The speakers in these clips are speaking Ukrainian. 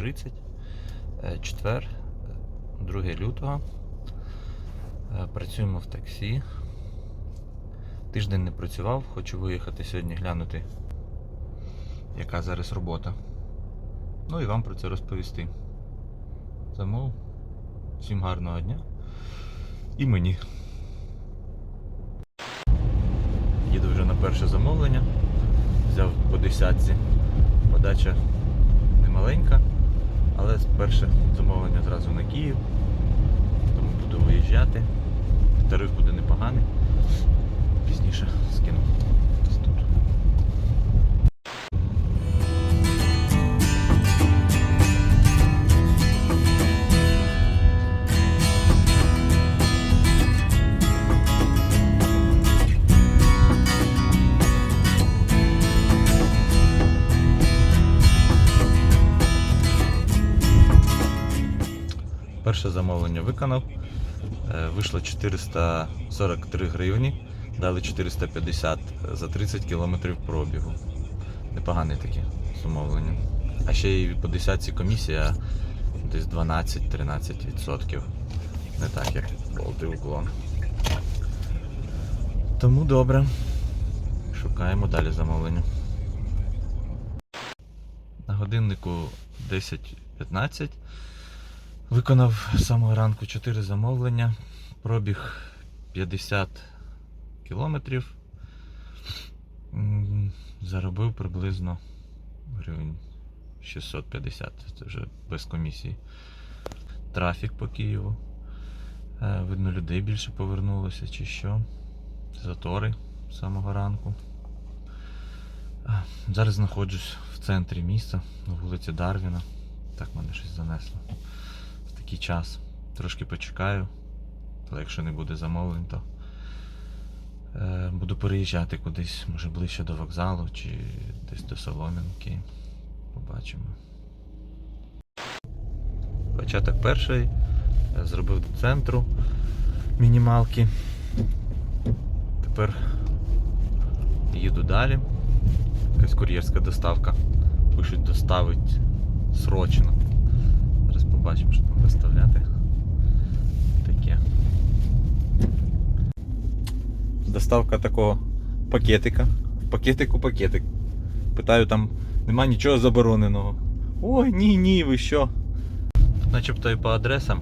8.30, е, четвер, е, 2 лютого. Е, Працюємо в таксі. Тиждень не працював, хочу виїхати сьогодні глянути, яка зараз робота. Ну і вам про це розповісти. Тому всім гарного дня. І мені. Їду вже на перше замовлення. Взяв по десятці. Подача немаленька, але перше замовлення зразу на Київ. Тому буду виїжджати. Тариф буде непоганий. Пізніше скину. Перше замовлення виконав. Е, Вийшло 443 гривні, дали 450 за 30 кілометрів пробігу. Непогане таке замовлення. А ще й по десятці комісія десь 12-13%. Не так, як болти уклон. Тому добре. Шукаємо далі замовлення. На годиннику 10.15. Виконав з самого ранку 4 замовлення, пробіг 50 кілометрів. Заробив приблизно гривень 650, це вже без комісії. Трафік по Києву. Е, Видно, людей більше повернулося чи що. Затори з самого ранку. Зараз знаходжусь в центрі міста, на вулиці Дарвіна. Так мене щось занесло такий час. Трошки почекаю, але якщо не буде замовлень, то е, буду переїжджати кудись, може ближче до вокзалу чи десь до Солом'янки. Побачимо. Початок перший. Зробив до центру мінімалки. Тепер їду далі. Якась кур'єрська доставка. Пишуть доставить срочно. Побачимо, що там доставляти. Таке. Доставка такого пакетика. В пакетику пакетик. Питаю, там нема нічого забороненого. Ой, ні, ні, ви що? Начебто і по адресам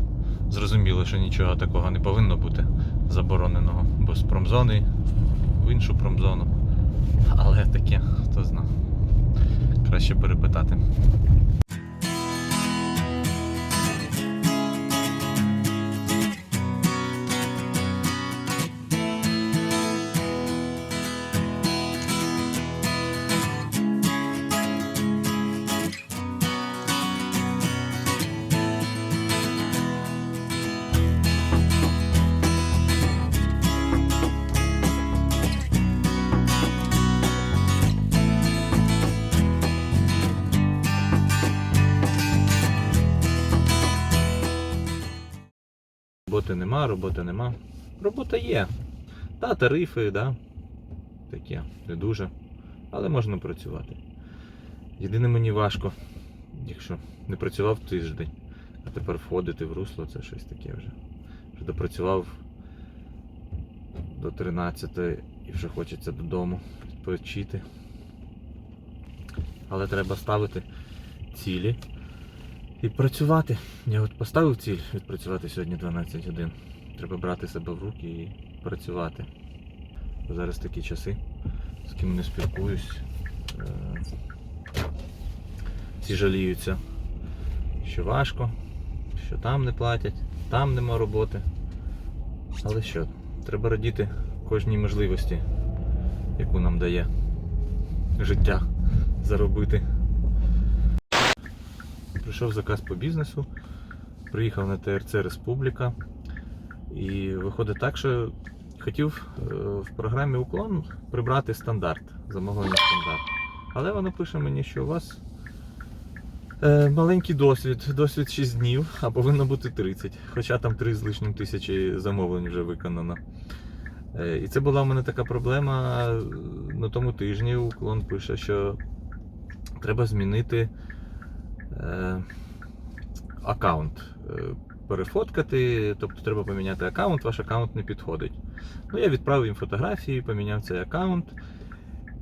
зрозуміло, що нічого такого не повинно бути забороненого, бо з промзони в іншу промзону. Але таке, хто зна. Краще перепитати. Нема, роботи нема. Робота є. Та, тарифи, да. Таке, не дуже. Але можна працювати. Єдине мені важко, якщо не працював тиждень, а тепер входити в русло, це щось таке вже. Вже допрацював до 13 і вже хочеться додому відпочити. Але треба ставити цілі і працювати. Я от поставив ціль відпрацювати сьогодні 12 годин. Треба брати себе в руки і працювати. Зараз такі часи, з ким не спілкуюсь. е, Всі жаліються, що важко, що там не платять, там нема роботи. Але що, треба радіти кожній можливості, яку нам дає життя заробити. Прийшов заказ по бізнесу, приїхав на ТРЦ Республіка. І виходить так, що хотів е, в програмі уклон прибрати стандарт, замовлення стандарт. Але воно пише мені, що у вас е, маленький досвід, досвід 6 днів, а повинно бути 30. Хоча там 3 з лишнім тисячі замовлень вже виконано. Е, і це була в мене така проблема на тому тижні. Уклон пише, що треба змінити аккаунт е, перефоткати, тобто треба поміняти аккаунт, ваш аккаунт не підходить. Ну, я відправив їм фотографії, поміняв цей аккаунт.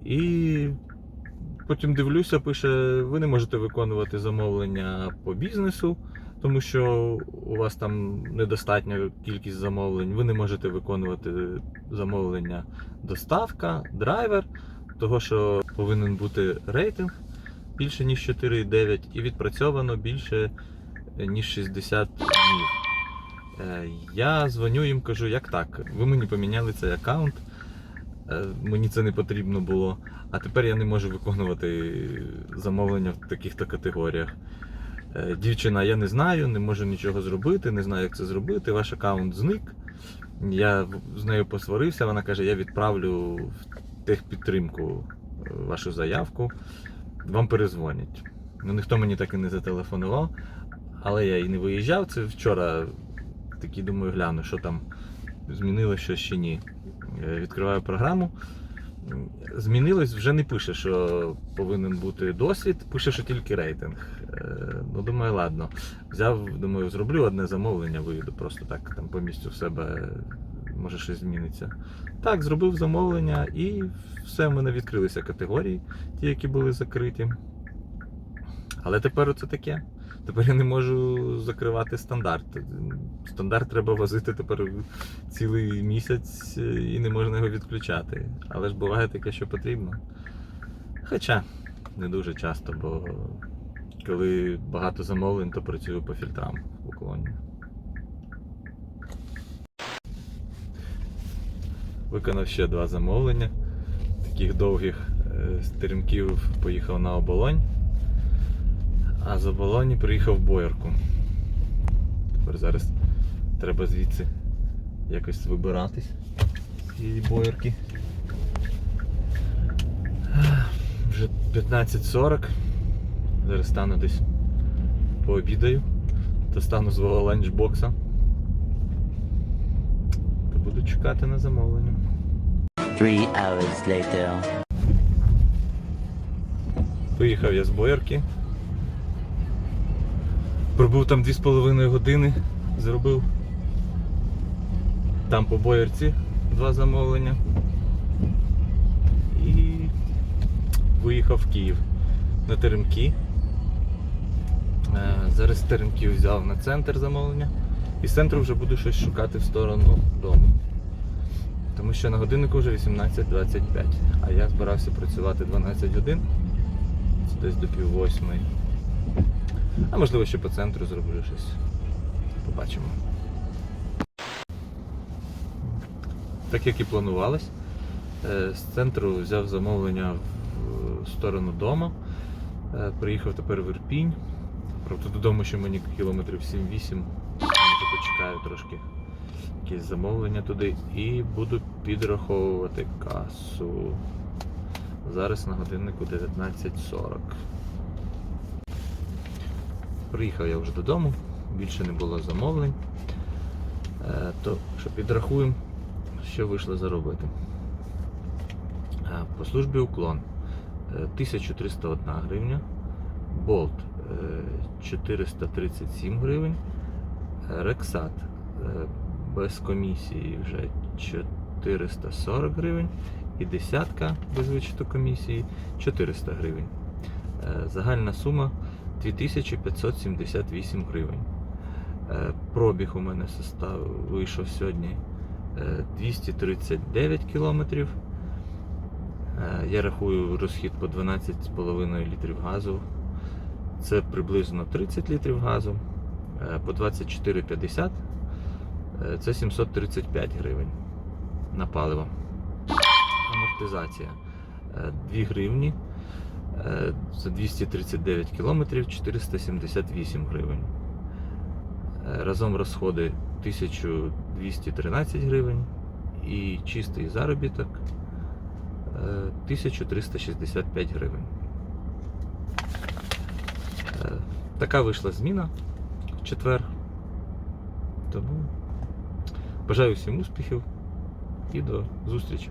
І потім дивлюся, пише: ви не можете виконувати замовлення по бізнесу, тому що у вас там недостатня кількість замовлень. Ви не можете виконувати замовлення доставка, драйвер, того що повинен бути рейтинг більше ніж 4,9 і відпрацьовано більше ніж 60 днів. Е, Я дзвоню їм, кажу, як так? Ви мені поміняли цей аккаунт, е, мені це не потрібно було, а тепер я не можу виконувати замовлення в таких-то категоріях. Е, Дівчина, я не знаю, не можу нічого зробити, не знаю, як це зробити. Ваш аккаунт зник. Я з нею посварився, вона каже, я відправлю в техпідтримку е, вашу заявку, вам перезвонять. Ну, ніхто мені так і не зателефонував, але я і не виїжджав. Це вчора такий думаю, гляну, що там змінилося щось чи ні. Е, Відкриваю програму. Змінилось, вже не пише, що повинен бути досвід, пише, що тільки рейтинг. Е, Ну, думаю, ладно. Взяв, думаю, зроблю одне замовлення, виїду просто так там по місцю в себе, може щось зміниться. Так, зробив замовлення і все, в мене відкрилися категорії, ті, які були закриті. Але тепер оце таке. Тепер я не можу закривати стандарт. Стандарт треба возити тепер цілий місяць е, і не можна його відключати. Але ж буває таке, що потрібно. Хоча не дуже часто, бо коли багато замовлень, то працюю по фільтрам в уклоні. Виконав ще два замовлення. Таких довгих е, з Теремків поїхав на оболонь. А з оболоні приїхав в боярку. Тепер зараз треба звідси якось вибиратись з цієї боярки. Вже 15.40. Зараз стану десь пообідаю. Достану свого ланчбокса. Буду чекати на замовлення. Three hours later. Поїхав я з боярки. Пробув там 2,5 години, зробив там по боярці два замовлення. І виїхав в Київ на Теремки. Е, Зараз з Теремків взяв на центр замовлення. І з центру вже буду щось шукати в сторону дому. Тому що на годиннику вже 18.25, а я збирався працювати 12 годин. Це десь до пів восьмої. А можливо ще по центру зроблю щось. Побачимо. Так як і планувалось, е, з центру взяв замовлення в сторону дому. Е, Приїхав тепер в Ірпінь. Правда, додому ще мені кілометрів 7-8. Може, почекаю трошки якесь замовлення туди і буду підраховувати касу. Зараз на годиннику 19.40. Приїхав я вже додому, більше не було замовлень. Е, То що підрахуємо, що вийшло заробити. Е, По службі уклон е, 1301 гривня, болт е, 437 гривень, е, рексат е, без комісії вже 440 гривень і десятка без вичету комісії 400 гривень. Е, Загальна сума 2578 гривень. Е, Пробіг у мене состав вийшов сьогодні е, 239 кілометрів. Е, Я рахую розхід по 12,5 літрів газу. Це приблизно 30 літрів газу. По 24,50 е, це 735 гривень на паливо. Амортизація е, 2 гривні. Е, За 239 кілометрів 478 гривень. Е, Разом розходи 1213 гривень і чистий заробіток е, 1365 гривень. Е, Така вийшла зміна в четвер. Тому бажаю всім успіхів і до зустрічі.